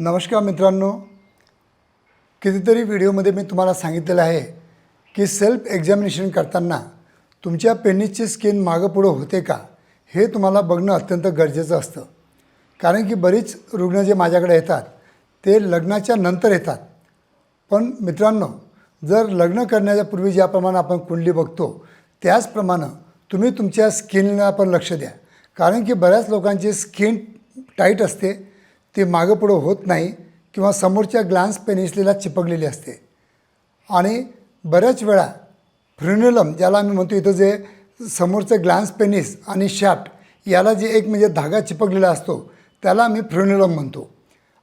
नमस्कार मित्रांनो. कितीतरी व्हिडिओमध्ये मी तुम्हाला सांगितलेलं आहे की सेल्फ एक्झामिनेशन करताना तुमच्या पेनिसची स्किन मागं पुढं होते का हे तुम्हाला बघणं अत्यंत गरजेचं असतं. कारण की बरीच रुग्ण जे माझ्याकडे येतात ते लग्नाच्या नंतर येतात. पण मित्रांनो जर लग्न करण्याच्या पूर्वी ज्याप्रमाणे आपण कुंडली बघतो त्याचप्रमाणे तुम्ही तुमच्या स्किनला पण लक्ष द्या. कारण की बऱ्याच लोकांची स्किन टाईट असते ती मागं पुढं होत नाही किंवा समोरच्या ग्लान्स पेनिसलीला चिपकलेली असते. आणि बऱ्याच वेळा फ्रिन्युलम ज्याला आम्ही म्हणतो इथं जे समोरचं ग्लान्स पेनिस आणि शॅफ्ट याला जे एक म्हणजे धागा चिपकलेला असतो त्याला आम्ही फ्रिन्युलम म्हणतो.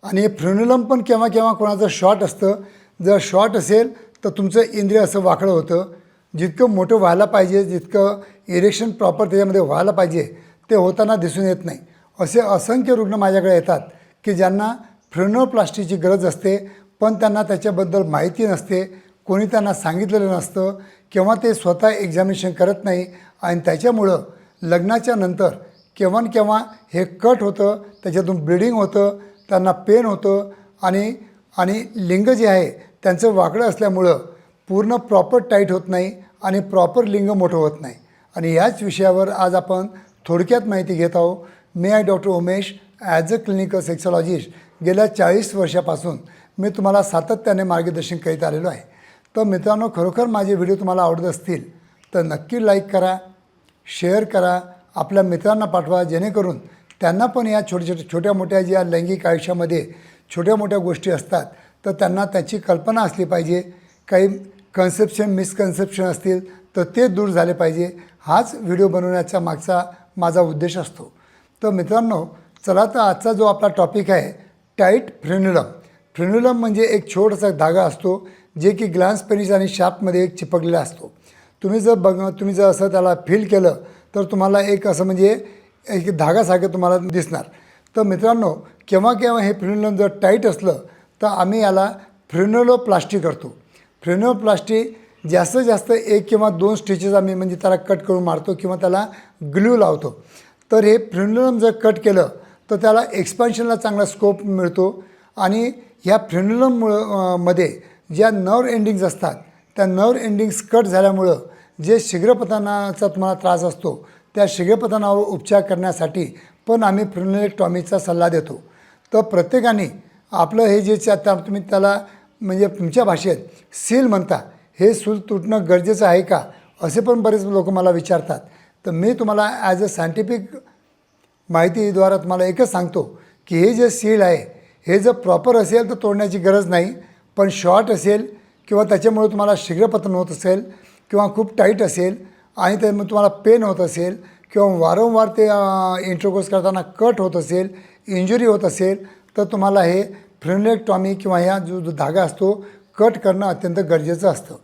आणि हे फ्रिन्युलम पण केव्हा केव्हा कोणाचं शॉर्ट असतं. जर शॉर्ट असेल तर तुमचं इंद्रिय असं वाकडं होतं. जितकं मोठं व्हायला पाहिजे जितकं इरेक्शन प्रॉपर त्याच्यामध्ये व्हायला पाहिजे ते होताना दिसून येत नाही. असे असंख्य रुग्ण माझ्याकडे येतात. की ज्यांना फ्रेनोप्लास्टीची गरज असते पण त्यांना त्याच्याबद्दल माहिती नसते कोणी त्यांना सांगितलेलं नसतं किंवा ते स्वतः एक्झामिनेशन करत नाही आणि त्याच्यामुळं लग्नाच्या नंतर केव्हा न केव्हा हे कट होतं त्याच्यातून ब्लिडिंग होतं त्यांना पेन होतं आणि आणि लिंग जे आहे त्यांचं वाकडं असल्यामुळं पूर्ण प्रॉपर टाईट होत नाही आणि प्रॉपर लिंग मोठं होत नाही. आणि याच विषयावर आज आपण थोडक्यात माहिती घेत आहोत. मी आहे doctor Umesh as a clinical sexologist गेल्या चाळीस वर्षापासून मी तुम्हाला सातत्याने मार्गदर्शन करीत आलेलो आहे. तर मित्रांनो खरोखर माझे व्हिडिओ तुम्हाला आवडत असतील तर नक्की लाईक करा शेअर करा आपल्या मित्रांना पाठवा जेणेकरून त्यांना पण या छोट्या छोट्या छोट्या मोठ्या ज्या लैंगिक आयुष्यामध्ये छोट्या मोठ्या गोष्टी असतात तर त्यांना त्याची कल्पना असली पाहिजे. काही कन्सेप्शन मिसकन्सेप्शन असतील तर ते दूर झाले पाहिजे. हाच व्हिडिओ बनवण्याचा मागचा माझा उद्देश असतो. तर मित्रांनो चला तर आजचा जो आपला टॉपिक आहे टाईट फ्रेन्युलम फ्रेन्युलम म्हणजे एक छोटासा धागा असतो जे की ग्लान्स पेनिस आणि शार्पमध्ये एक चिपकलेला असतो. तुम्ही जर बघ तुम्ही जर असं त्याला फील केलं तर तुम्हाला एक असं म्हणजे एक धागासारखं तुम्हाला दिसणार. तर मित्रांनो केव्हा केव्हा हे फ्रेन्युलम जर टाईट असलं तर आम्ही याला फ्रेन्युलोप्लास्टी करतो. फ्रेन्युलोप्लास्टी जास्तीत जास्त एक किंवा दोन स्टिचेस आम्ही म्हणजे त्याला कट करून मारतो किंवा त्याला ग्लू लावतो. तर हे फ्रेन्युलम जर कट केलं तर त्याला एक्सपान्शनला चांगला स्कोप मिळतो. आणि ह्या फ्रेन्युलममुळं मध्ये ज्या नर्व एंडिंग्ज असतात त्या नर्व एंडिंग्स कट झाल्यामुळं जे शीघ्रपतनाचा तुम्हाला त्रास असतो त्या शीघ्रपतनावर उपचार करण्यासाठी पण आम्ही फ्रेन्युलेक्टॉमीचा सल्ला देतो. तर प्रत्येकाने आपलं हे जे आता त्या तुम्ही त्याला म्हणजे तुमच्या भाषेत सील म्हणता हे सूल तुटणं गरजेचं आहे का? असे पण बरेच लोक मला विचारतात. तर मी तुम्हाला ॲज अ सायंटिफिक माहितीद्वारा तुम्हाला एकच सांगतो की हे जे सील आहे हे जर प्रॉपर असेल तर तोडण्याची गरज नाही पण शॉर्ट असेल किंवा त्याच्यामुळे तुम्हाला शीघ्रपतन होत असेल किंवा खूप टाईट असेल आणि त्यामुळे तुम्हाला पेन होत असेल किंवा वारंवार ते इंट्रोकोस करताना कट होत असेल इंजुरी होत असेल तर तुम्हाला हे फ्रेन्युलेक्टॉमी किंवा ह्या जो जो धागा असतो कट करणं अत्यंत गरजेचं असतं.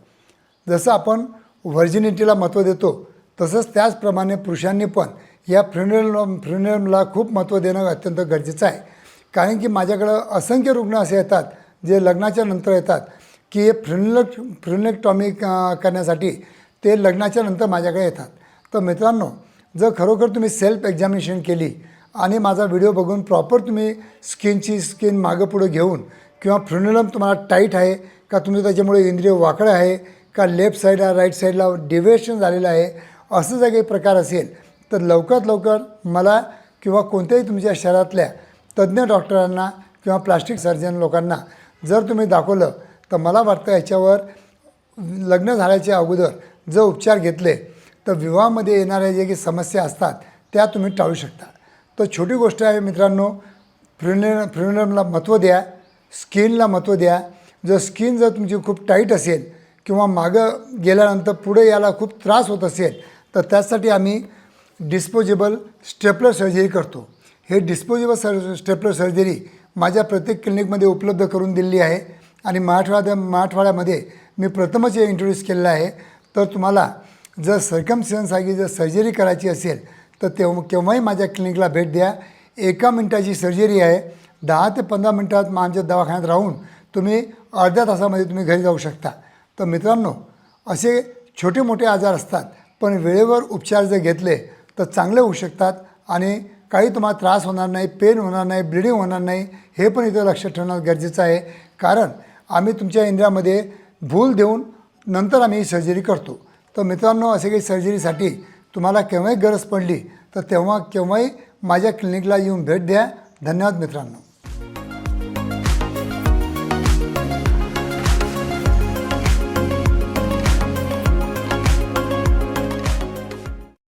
जसं आपण व्हर्जिनिटीला महत्त्व देतो तसंच त्याचप्रमाणे पुरुषांनी पण या फ्रिनल फ्रेन्युलमला खूप महत्त्व देणं अत्यंत गरजेचं आहे. कारण की माझ्याकडं असंख्य रुग्ण असे येतात जे लग्नाच्या नंतर येतात की हे फ्रिनल फ्रिनलेक्टॉमी करण्यासाठी ते लग्नाच्या नंतर माझ्याकडे येतात. तर मित्रांनो जर खरोखर तुम्ही सेल्फ एक्झामिनेशन केली आणि माझा व्हिडिओ बघून प्रॉपर तुम्ही स्किनची स्किन मागं पुढं घेऊन किंवा फ्रिनलम तुम्हाला टाईट आहे का तुमचं त्याच्यामुळे इंद्रिय वाकडं आहे का लेफ्ट साईडला राईट साईडला डिवेशन झालेलं आहे असं जर काही प्रकार असेल तर लवकरात लवकर मला किंवा कोणत्याही तुमच्या शहरातल्या तज्ज्ञ डॉक्टरांना किंवा प्लास्टिक सर्जन लोकांना जर तुम्ही दाखवलं तर मला वाटतं याच्यावर लग्न झाल्याच्या अगोदर जर उपचार घेतले तर विवाहामध्ये येणाऱ्या जे काही समस्या असतात त्या तुम्ही टाळू शकता. तर छोटी गोष्ट आहे मित्रांनो फ्रिने फ्रिनमला महत्त्व द्या स्किनला महत्त्व द्या. जर स्किन जर तुमची खूप टाईट असेल किंवा मागं गेल्यानंतर पुढे याला खूप त्रास होत असेल तर त्यासाठी आम्ही डिस्पोजेबल स्टेपलर सर्जरी करतो. हे डिस्पोजेबल सर स्टेपलर सर्जरी माझ्या प्रत्येक क्लिनिकमध्ये उपलब्ध करून दिलेली आहे आणि मराठवाड्या मराठवाड्यामध्ये मी प्रथमच हे इंट्रोड्यूस केलेलं आहे. तर तुम्हाला जर सर्कमस्टन्ससाठी जर सर्जरी करायची असेल तर तेव्हा केव्हाही माझ्या क्लिनिकला भेट द्या. एका मिनटाची सर्जरी आहे. दहा ते पंधरा मिनटात मग आमच्या दवाखान्यात राहून तुम्ही अर्ध्या तासामध्ये तुम्ही घरी जाऊ शकता. तर मित्रांनो असे छोटे मोठे आजार असतात पण वेळेवर उपचार जर घेतले तर चांगले होऊ शकतात आणि काही तुम्हाला त्रास होणार नाही पेन होणार नाही ब्लिडिंग होणार नाही हे पण इथं लक्षात ठेवणं गरजेचं आहे. कारण आम्ही तुमच्या इंद्रियामध्ये भूल देऊन नंतर आम्ही ही सर्जरी करतो. तर मित्रांनो असे काही सर्जरीसाठी तुम्हाला केव्हाही गरज पडली तर तेव्हा केव्हाही माझ्या क्लिनिकला येऊन भेट द्या. धन्यवाद मित्रांनो.